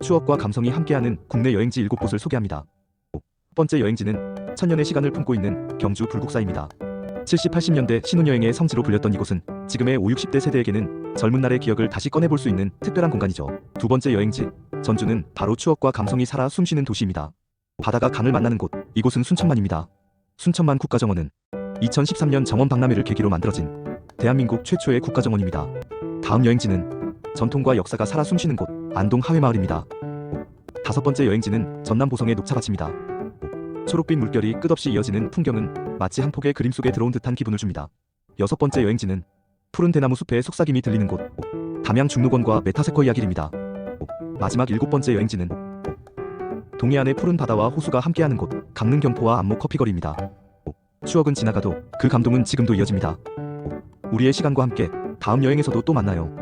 추억과 감성이 함께하는 국내 여행지 7곳을 소개합니다. 첫 번째 여행지는 천년의 시간을 품고 있는 경주 불국사입니다. 70, 80년대 신혼여행의 성지로 불렸던 이곳은 지금의 5, 60대 세대에게는 젊은 날의 기억을 다시 꺼내볼 수 있는 특별한 공간이죠. 두 번째 여행지, 전주는 바로 추억과 감성이 살아 숨쉬는 도시입니다. 바다가 강을 만나는 곳, 이곳은 순천만입니다. 순천만 국가정원은 2013년 정원 박람회를 계기로 만들어진 대한민국 최초의 국가정원입니다. 다음 여행지는 전통과 역사가 살아 숨쉬는 곳, 안동 하회마을입니다. 다섯 번째 여행지는 전남 보성의 녹차밭입니다. 초록빛 물결이 끝없이 이어지는 풍경은 마치 한 폭의 그림 속에 들어온 듯한 기분을 줍니다. 여섯 번째 여행지는 푸른 대나무 숲의 속삭임이 들리는 곳, 담양 중록원과 메타세코이아 길입니다. 마지막 일곱 번째 여행지는 동해안의 푸른 바다와 호수가 함께하는 곳, 강릉 경포와 안목 커피거리입니다. 추억은 지나가도 그 감동은 지금도 이어집니다. 우리의 시간과 함께 다음 여행에서도 또 만나요.